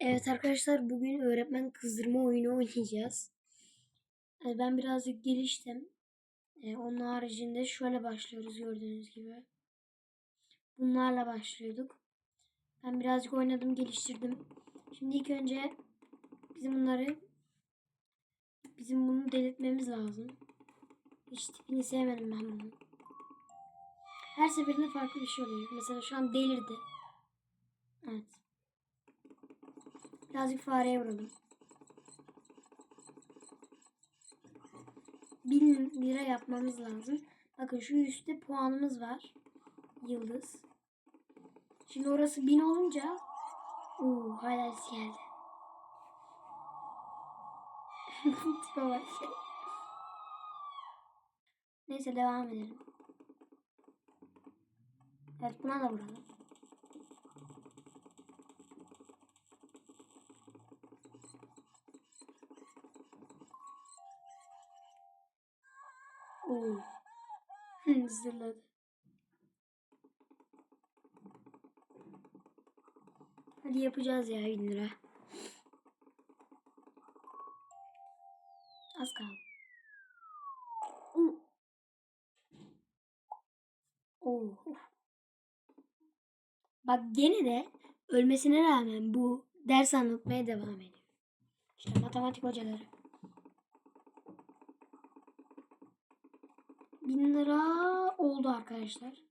Evet arkadaşlar bugün öğretmen kızdırma oyunu oynayacağız. Yani ben birazcık geliştim. Ee, onun haricinde şöyle başlıyoruz gördüğünüz gibi. Bunlarla başlıyorduk. Ben birazcık oynadım geliştirdim. Şimdi ilk önce bizim bunları bizim bunu delirtmemiz lazım. Hiç tipini sevmedim ben bunu. Her seferinde farklı bir şey oluyor. Mesela şu an delirdi. Evet. Birazcık fareye vuralım. 1000 lira yapmamız lazım. Bakın şu üstte puanımız var. Yıldız. Şimdi orası 1000 olunca Uuu hala geldi. Neyse devam edelim. Evet buna da vuralım. Zırladı. Hadi yapacağız ya 1000 lira. Az kaldı. Oo. Bak gene de ölmesine rağmen bu ders anlatmaya devam ediyor. İşte matematik hocaları. Bin lira oldu arkadaşlar.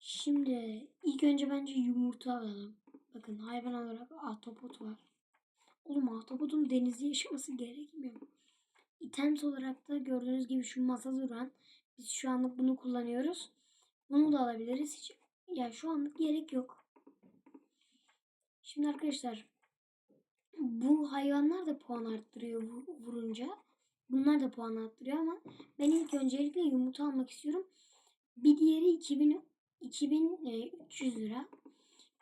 Şimdi ilk önce bence yumurta alalım. Bakın hayvan olarak ahtapot var. Oğlum ahtapotun denizde yaşaması gerekmiyor. İtems olarak da gördüğünüz gibi şu masa duran. Biz şu anlık bunu kullanıyoruz. Bunu da alabiliriz. Hiç, ya şu anlık gerek yok. Şimdi arkadaşlar bu hayvanlar da puan arttırıyor vurunca. Bunlar da puan arttırıyor ama ben ilk öncelikle yumurta almak istiyorum. Bir diğeri 2000 2300 lira.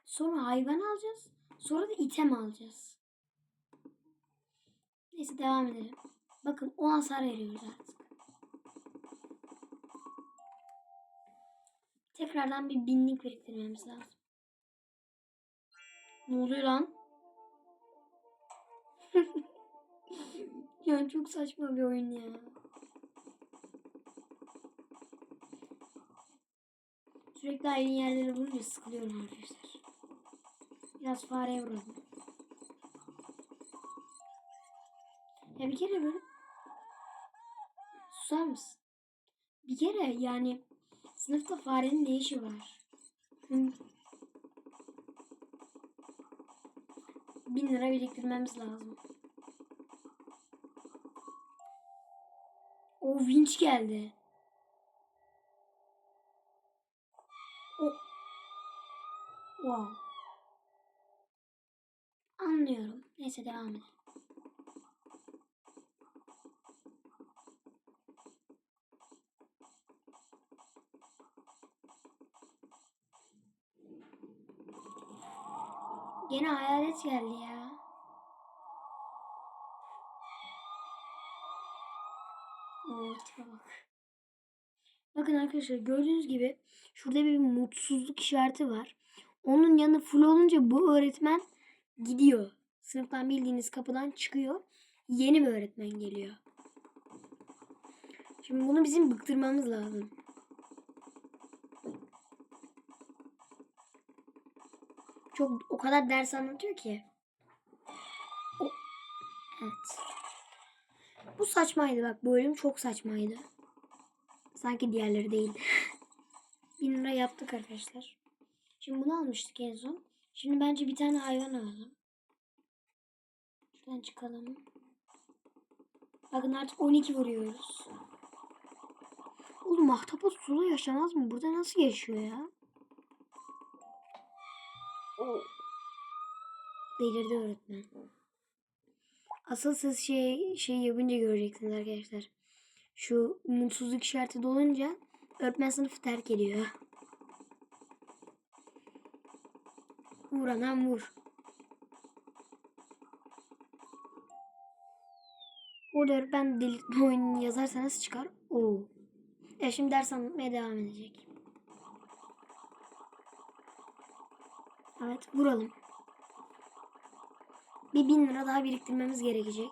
Sonra hayvan alacağız. Sonra da item alacağız. Neyse devam edelim. Bakın o hasar veriyoruz artık. Tekrardan bir binlik biriktirmemiz lazım. Ne oluyor lan? Yani çok saçma bir oyun ya. Sürekli aynı yerlere vurunca sıkılıyorum arkadaşlar. Biraz fareye vuralım. Ya bir kere böyle susar mısın? Bir kere yani sınıfta farenin ne işi var? Bin lira biriktirmemiz lazım. Vinç geldi. O. Wow. Anlıyorum. Neyse devam edelim. Gene hayalet geldi ya. Tipe bak. Bakın arkadaşlar gördüğünüz gibi şurada bir mutsuzluk işareti var. Onun yanı full olunca bu öğretmen gidiyor. Sınıftan bildiğiniz kapıdan çıkıyor. Yeni bir öğretmen geliyor. Şimdi bunu bizim bıktırmamız lazım. Çok o kadar ders anlatıyor ki. O, evet. Bu saçmaydı bak bu bölüm çok saçmaydı. Sanki diğerleri değildi. 1000 lira yaptık arkadaşlar. Şimdi bunu almıştık en son. Şimdi bence bir tane hayvan alalım. Şuradan çıkalım. Bakın artık 12 vuruyoruz. Oğlum ahtapot suda yaşamaz mı? Burada nasıl yaşıyor ya? Delirdi öğretmen. Asıl siz şey, şey yapınca göreceksiniz arkadaşlar. Şu mutsuzluk işareti dolunca öğretmen sınıfı terk ediyor. Vur anam vur. Orada öğretmen delirtme oyunu yazarsanız çıkar. Oo. E şimdi ders anlatmaya devam edecek. Evet vuralım. Bir bin lira daha biriktirmemiz gerekecek.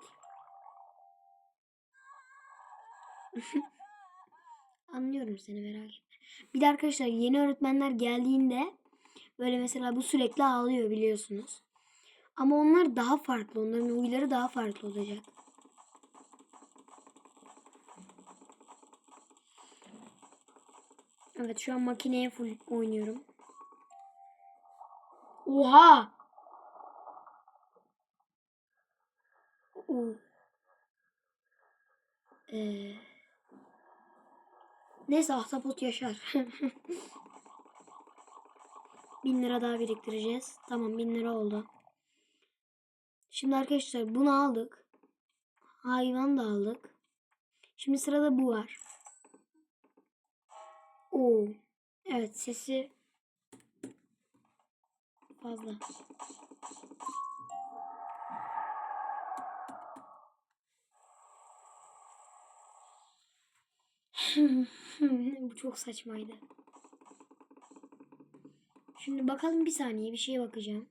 Anlıyorum seni merak etme. Bir de arkadaşlar yeni öğretmenler geldiğinde böyle mesela bu sürekli ağlıyor biliyorsunuz. Ama onlar daha farklı. Onların huyları daha farklı olacak. Evet şu an makineye full oynuyorum. Oha! Oo. Ee, neyse ahtapot yaşar. bin lira daha biriktireceğiz. Tamam bin lira oldu. Şimdi arkadaşlar bunu aldık. Hayvan da aldık. Şimdi sırada bu var. Oo. Evet sesi fazla. Bu çok saçmaydı. Şimdi bakalım bir saniye bir şeye bakacağım.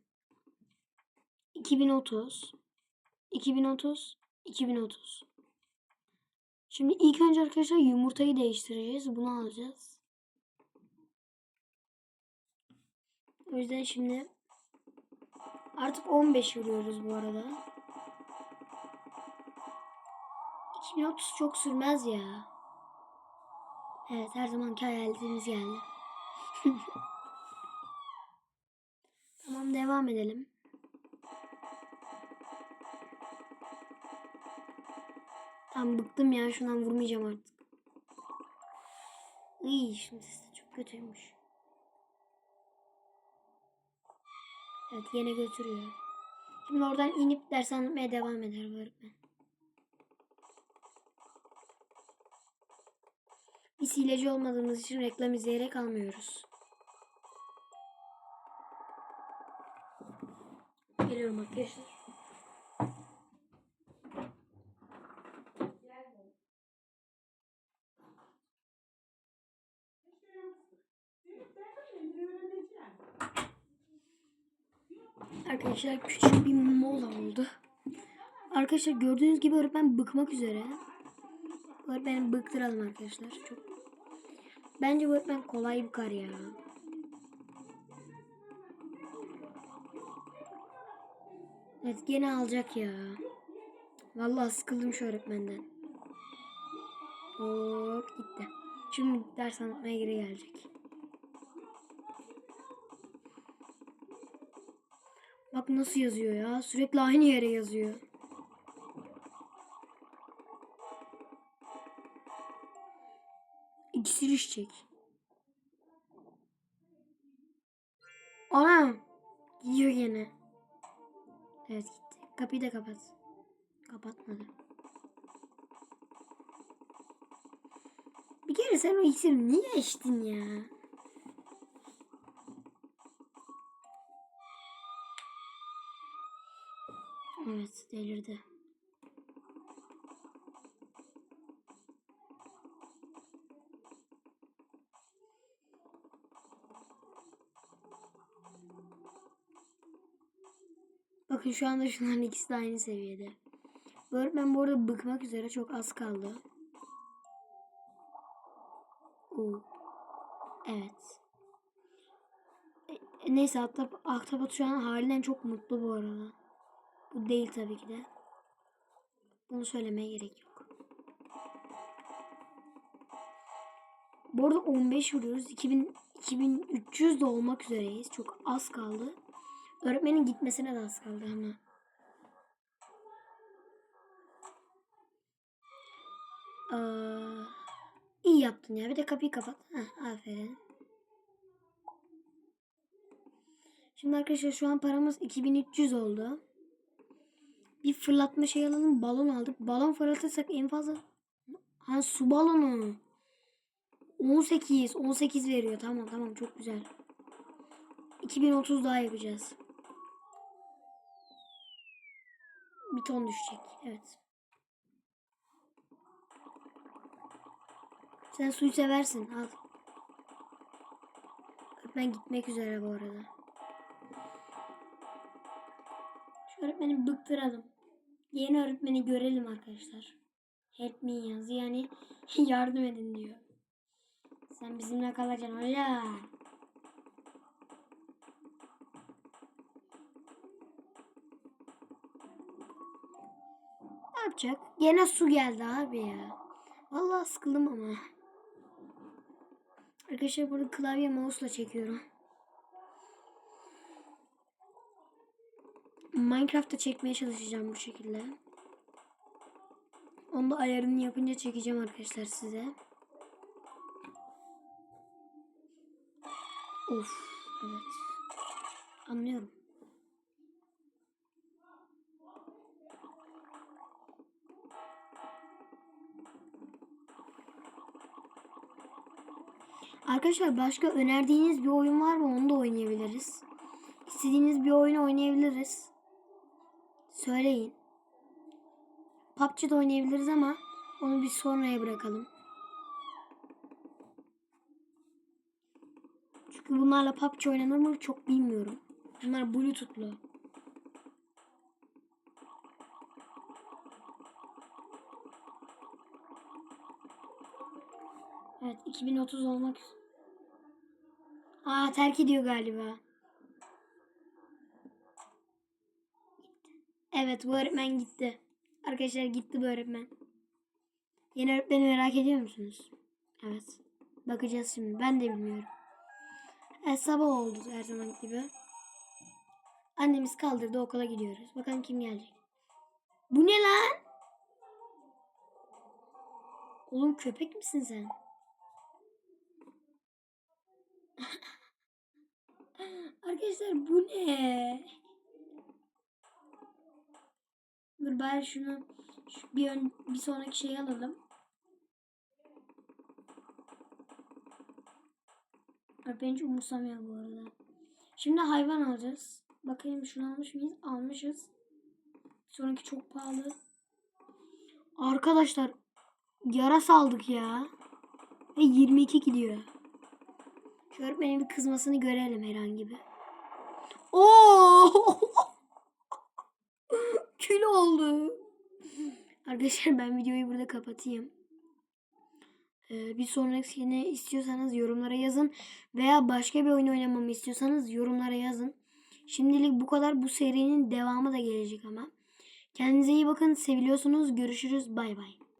2030 2030 2030 Şimdi ilk önce arkadaşlar yumurtayı değiştireceğiz. Bunu alacağız. O yüzden şimdi artık 15 vuruyoruz bu arada. 2030 çok sürmez ya. Evet her zamanki hayaletimiz geldi. tamam devam edelim. Tamam bıktım ya şundan vurmayacağım artık. İyi şimdi sesi çok kötüymüş. Evet yine götürüyor. Şimdi oradan inip ders anlatmaya devam eder bu öğretmen. Biz hileci olmadığımız için reklam izleyerek almıyoruz. Geliyorum arkadaşlar. Arkadaşlar küçük bir mola oldu. Arkadaşlar gördüğünüz gibi öğretmen bıkmak üzere. Öğretmeni bıktıralım arkadaşlar. Çok Bence öğretmen kolay bir kar ya. Evet gene alacak ya. Vallahi sıkıldım şu öğretmenden. Hop gitti. Şimdi ders anlatmaya geri gelecek. Bak nasıl yazıyor ya. Sürekli aynı yere yazıyor. İksir içecek. Ana! Gidiyor gene. Evet gitti. Kapıyı da kapat. Kapatmadı. Bir kere sen o iksiri niye içtin ya? Evet delirdi. Bakın şu anda şunların ikisi de aynı seviyede. Bu öğretmen bu arada bıkmak üzere çok az kaldı. Oo. Evet. E, neyse hatta Ahtapot şu an halinden çok mutlu bu arada. Bu değil tabii ki de. Bunu söylemeye gerek yok. Bu arada 15 vuruyoruz. 2000, 2300 de olmak üzereyiz. Çok az kaldı. Öğretmenin gitmesine de az kaldı ama. Aa, iyi yaptın ya. Bir de kapıyı kapat. Heh, aferin. Şimdi arkadaşlar şu an paramız 2300 oldu. Bir fırlatma şey alalım. Balon aldık. Balon fırlatırsak en fazla ha su balonu. 18 18 veriyor. Tamam tamam çok güzel. 2030 daha yapacağız. Bir ton düşecek. Evet. Sen suyu seversin. Al. Ben gitmek üzere bu arada. Şu öğretmeni bıktıralım. Yeni öğretmeni görelim arkadaşlar. Help me yaz. Yani yardım edin diyor. Sen bizimle kalacaksın hoca. Yapacak? Gene su geldi abi ya. Vallahi sıkıldım ama. Arkadaşlar burada klavye mouse'la çekiyorum. Minecraft'ta çekmeye çalışacağım bu şekilde. Onu da ayarını yapınca çekeceğim arkadaşlar size. Of evet. Anlıyorum. Arkadaşlar başka önerdiğiniz bir oyun var mı? Onu da oynayabiliriz. İstediğiniz bir oyunu oynayabiliriz. Söyleyin. PUBG'de oynayabiliriz ama onu bir sonraya bırakalım. Çünkü bunlarla PUBG oynanır mı çok bilmiyorum. Bunlar Bluetooth'lu. Evet 2030 olmak. Aa terk ediyor galiba. Evet bu öğretmen gitti. Arkadaşlar gitti bu öğretmen. Yeni öğretmeni merak ediyor musunuz? Evet. Bakacağız şimdi. Ben de bilmiyorum. Evet sabah oldu her zaman gibi. Annemiz kaldırdı okula gidiyoruz. Bakalım kim gelecek. Bu ne lan? Oğlum köpek misin sen? Arkadaşlar bu ne? Dur bari şunu şu bir ön, bir sonraki şeyi alalım. Bence umursamıyor bu arada. Şimdi hayvan alacağız. Bakayım şunu almış mıyız? Almışız. Sonraki çok pahalı. Arkadaşlar yara aldık ya. Ve 22 gidiyor. Şu öğretmenin bir kızmasını görelim herhangi bir. Oo! Kül oldu. Arkadaşlar ben videoyu burada kapatayım. Ee, bir sonrakini istiyorsanız yorumlara yazın. Veya başka bir oyun oynamamı istiyorsanız yorumlara yazın. Şimdilik bu kadar. Bu serinin devamı da gelecek ama. Kendinize iyi bakın. Seviliyorsunuz. Görüşürüz. Bay bay.